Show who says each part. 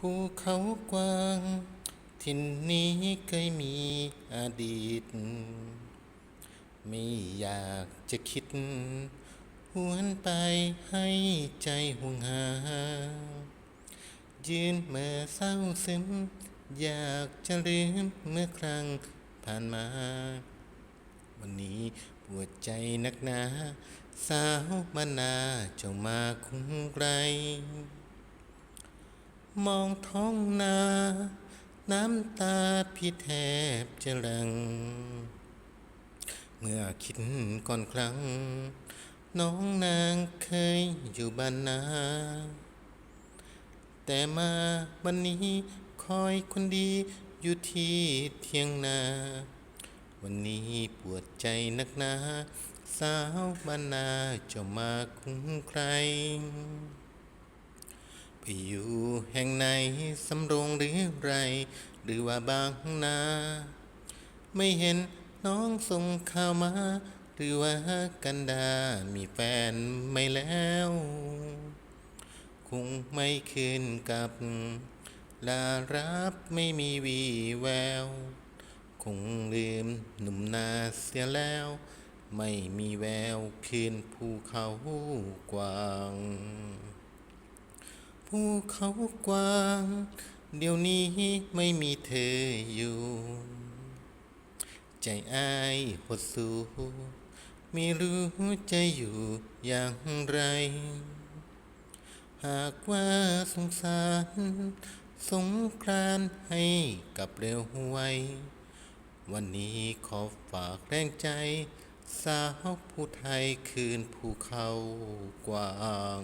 Speaker 1: ภูเขากว้าง ทินนี้เคยมีอดีต ไม่อยากจะคิด หวนไปให้ใจห่วงหา ยืนเมื่อเศร้าซึม อยากจะลืมเมื่อครั้งผ่านมา วันนี้ปวดใจนักหนา สาวมานาเจ้ามาคุ้งไกล มองท้องนา น้ำตาพี่แทบจะหลัง เมื่อคิดก่อนครั้ง น้องนางเคยอยู่บ้านนา แต่มาวันนี้คอยคนดีอยู่ที่เทียงนา วันนี้ปวดใจนักหนา สาวบ้านนาจ้ามาคุ้งใคร อยู่แห่งไหนสำโรงหรือไร หรือว่าบางนา ไม่เห็นน้องส่งข่าวมา หรือว่ากันดา มีแฟนไม่แล้ว คงไม่คืนกลับลารับไม่มีวีแวว คงลืมหนุ่มนาเสียแล้ว ไม่มีแววคืนภูเขากว้าง ภูเขากว้าง เดี๋ยวนี้ไม่มีเธออยู่ ใจอายหดสูไม่รู้จะอยู่อย่างไร หากว่าสงสาร สงกรานต์ให้กับเร็วไววันนี้ขอฝากแรงใจ สาวผู้ไทยคืนภูเขากว้าง